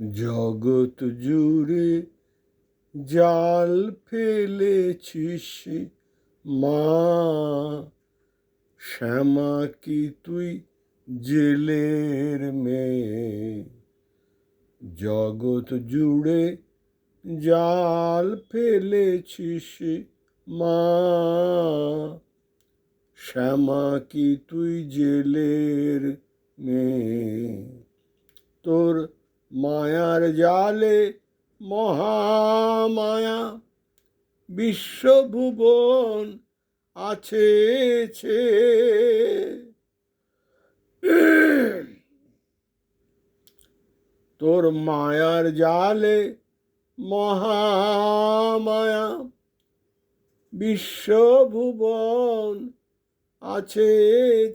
জগৎ জুড়ে জাল ফেলেছিস মা। শ্যামা, কি তুই জেলের মেয়ে? জগৎ জুড়ে জাল ফেলেছিস মা। শ্যামা, কি তুই জেলের মেয়ে? তোর মায়ার জালে মহামায়া। বিশ্বভুবন আছে তোর মায়ার জালে মহামায়া। বিশ্বভুবন আছে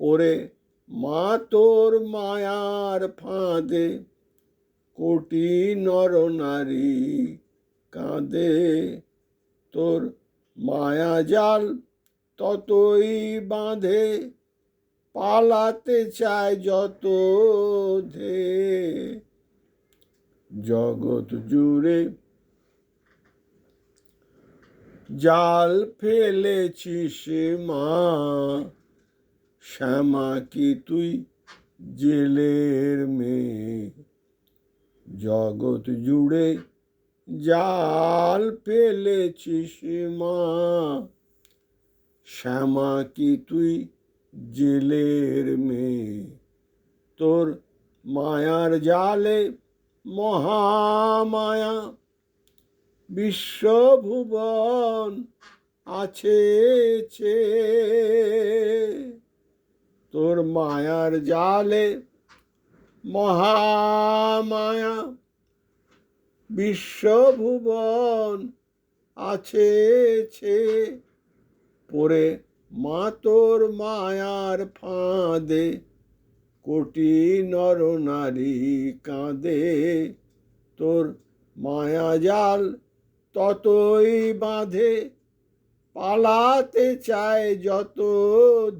ওরে মা তোর মায়ার ফাঁদে কোটি নর নারী কাঁদে। তোর মায়া জাল ততই বাঁধে, পালাতে চায় যত ধে। জগৎ জুড়ে জাল ফেলেছিস মা শ্যামা কি তুই জেলের মেয়ে? জগৎ জুড়ে জাল ফেলেছিস মা। শ্যামা কি তুই জেলের মেয়ে? তোর মায়ার জালে মহামায়া। বিশ্বভুবন আছে তোর মায়ার জালে মহামায়া বিশ্বভুবন আছে, ছে। পরে মা তোর মায়ার ফাঁদে, কোটি নর নারী কাঁদে। তোর মায়া জাল ততই বাঁধে পালাতে চায় যত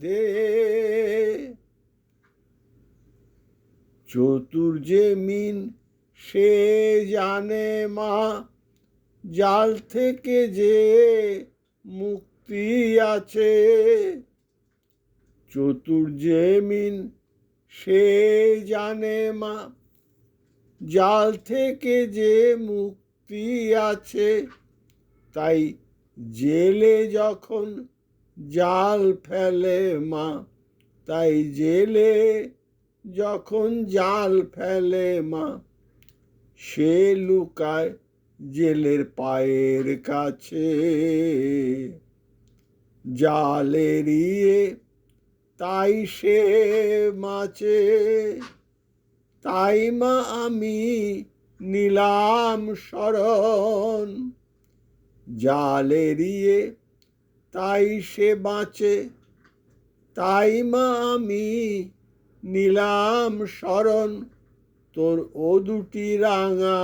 ধে চতুর্যে মিন, সে জানে মা, জাল থেকে যে মুক্তি আছে। চতুর্যে মিন, সে জানে মা, জাল থেকে যে মুক্তি আছে। তাই জেলে যখন জাল ফেলে মা, তাই জেলে যখন জাল ফেলে মা, সে লুকায় জেলের পায়ের কাছে। জাল এড়িয়ে তাই সে মাছে, তাই মা আমি নিলাম শরণ। জাল এড়িয়ে তাই সে বাঁচে। তাই মা আমি নিলাম শরণ, তোর ও দুটি রাঙা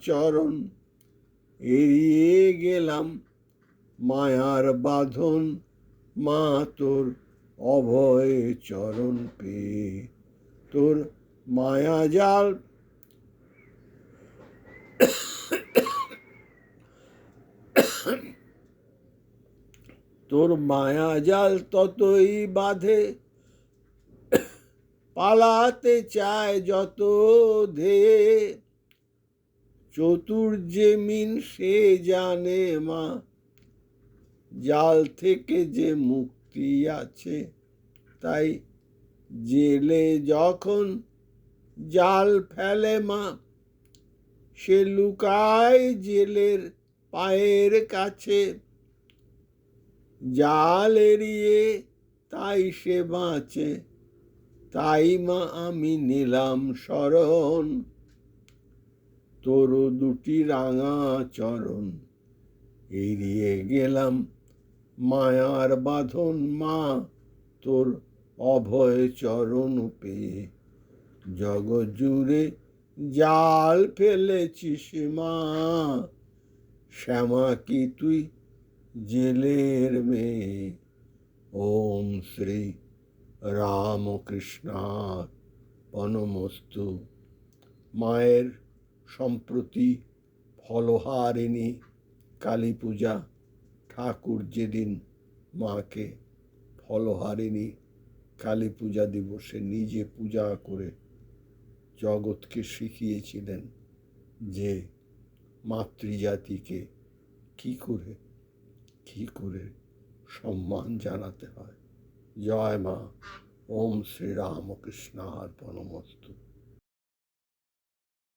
চরণ। এড়িয়ে গেলাম মায়ার বাঁধন, মা তোর অভয় চরণ পেয়ে। তোর মায়া জাল তোর মায়া জাল ততই বাঁধে। পালাতে চায় যত ধে চতুর্যে মিন সে জানে মা, জাল থেকে যে মুক্তি আছে, তাই জেলে যখন জাল ফেলে মা, সে লুকায় জেলের পায়ের কাছে। জাল এড়িয়ে তাই সে বাঁচে, তাই মা আমি নিলাম শরণ। তোর দুটি রাঙা চরণ, এড়িয়ে গেলাম মায়ার বাঁধন মা, তোর অভয় চরণ পেয়ে। জগৎ জুড়ে জাল ফেলেছিস মা, শ্যামা কি তুই জেলের মেয়ে। ওম শ্রী রামকৃষ্ণ বনমস্তু মায়ের সম্প্রতি ফলহারিণী কালী পূজা ঠাকুর যেদিন মাকে ফলহারিণী কালী পূজা দিবসে নিজে পূজা করে জগৎকে শিখিয়েছিলেন যে মাতৃজাতিকে কি করে কি করে সম্মান জানাতে হয়? জয় মা। ওম শ্রী রামকৃষ্ণ আর পরমস্তু